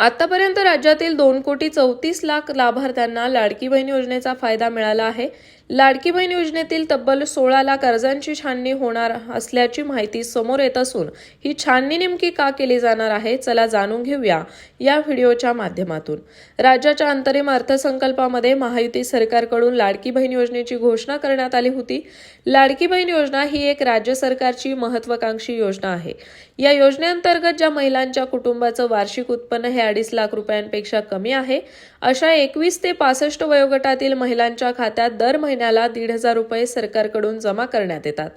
आतापर्यंत राज्यातील दोन कोटी चौतीस लाख लाभार्थ्यांना लाडकी बहीण योजनेचा फायदा मिळाला आहे. लाडकी बहीण योजनेतील तब्बल सोळा लाख अर्जांची छाननी होणार असल्याची माहिती समोर येत असून ही छाननी नेमकी का केली जाणार आहे चला जाणून घेऊया या व्हिडिओच्या माध्यमातून. राज्याच्या अंतरिम अर्थसंकल्पामध्ये महायुती सरकारकडून लाडकी बहीण योजनेची घोषणा करण्यात आली होती. लाडकी बहीण योजना ही एक राज्य सरकारची महत्वाकांक्षी योजना आहे. या योजनेअंतर्गत ज्या महिलांच्या कुटुंबाचं वार्षिक उत्पन्न हे अडीच लाख रुपयांपेक्षा कमी आहे अशा एकवीस ते पासष्ट वयोगटातील महिलांच्या खात्यात दर महिन्याला दीड हजार रुपये सरकारकडून जमा करण्यात येतात.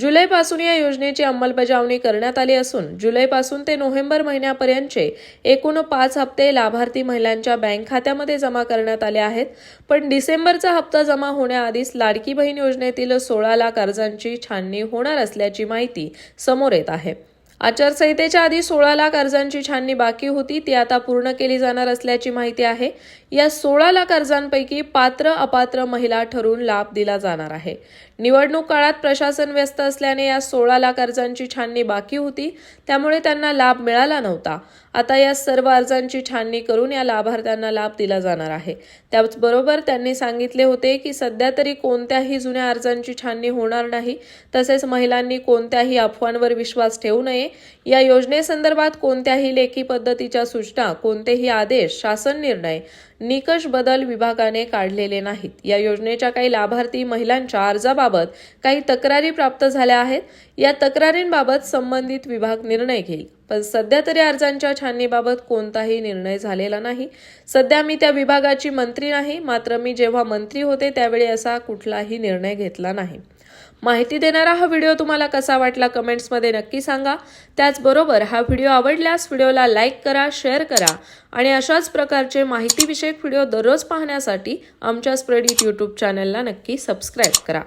जुलैपासून या योजनेची अंमलबजावणी करण्यात आली असून जुलैपासून ते नोव्हेंबर महिन्यापर्यंतचे एकूण पाच हप्ते लाभार्थी महिलांच्या बँक खात्यामध्ये जमा करण्यात आले आहेत. पण डिसेंबरचा हप्ता जमा होण्याआधीच लाडकी बहीण योजनेतील सोळा लाख अर्जांची छाननी होणार असल्याची माहिती समोर येत आहे. आचारसंहितेच्या आधी सोळा लाख अर्जांची छाननी बाकी होती ती आता पूर्ण केली जाणार असल्याची माहिती आहे. या सोळा लाख अर्जांपैकी पात्र अपात्र महिला ठरून लाभ दिला जाणार आहे. निवडणूक काळात प्रशासन व्यस्त असल्याने या सोळा लाख अर्जांची छाननी बाकी होती त्यामुळे त्यांना लाभ मिळाला नव्हता. आता या सर्व अर्जांची छाननी करून या लाभार्थ्यांना लाभ दिला जाणार आहे. त्याचबरोबर त्यांनी सांगितले होते की सध्या तरी कोणत्याही जुन्या अर्जांची छाननी होणार नाही तसेच महिलांनी कोणत्याही अफवांवर विश्वास ठेवू नये या योजनेसंदर्भात कोणत्याही लेखी पद्धतीच्या सूचना कोणतेही आदेश शासन निर्णय निकष बदल विभागाने काढलेले नाहीत. या योजनेच्या काही लाभार्थी महिलांच्या अर्जाबाबत काही तक्रारी प्राप्त झाल्या आहेत. या तक्रारींबाबत संबंधित विभाग निर्णय घेईल. पण सध्या तरी अर्जांच्या छाननीबाबत कोणताही निर्णय झालेला नाही. सध्या मी त्या विभागाची मंत्री नाही. मात्र मी जेव्हा मंत्री होते त्यावेळी असा कुठलाही निर्णय घेतला नाही. माहिती देणारा हा व्हिडिओ तुम्हाला कसा वाटला कमेंट्समध्ये नक्की सांगा. त्याचबरोबर हा व्हिडिओ आवडल्यास व्हिडिओला लाईक करा शेअर करा आणि अशाच प्रकारचे माहितीविषयक व्हिडिओ दररोज पाहण्यासाठी आमच्या स्प्रेडिट यूट्यूब चॅनलला नक्की सबस्क्राईब करा.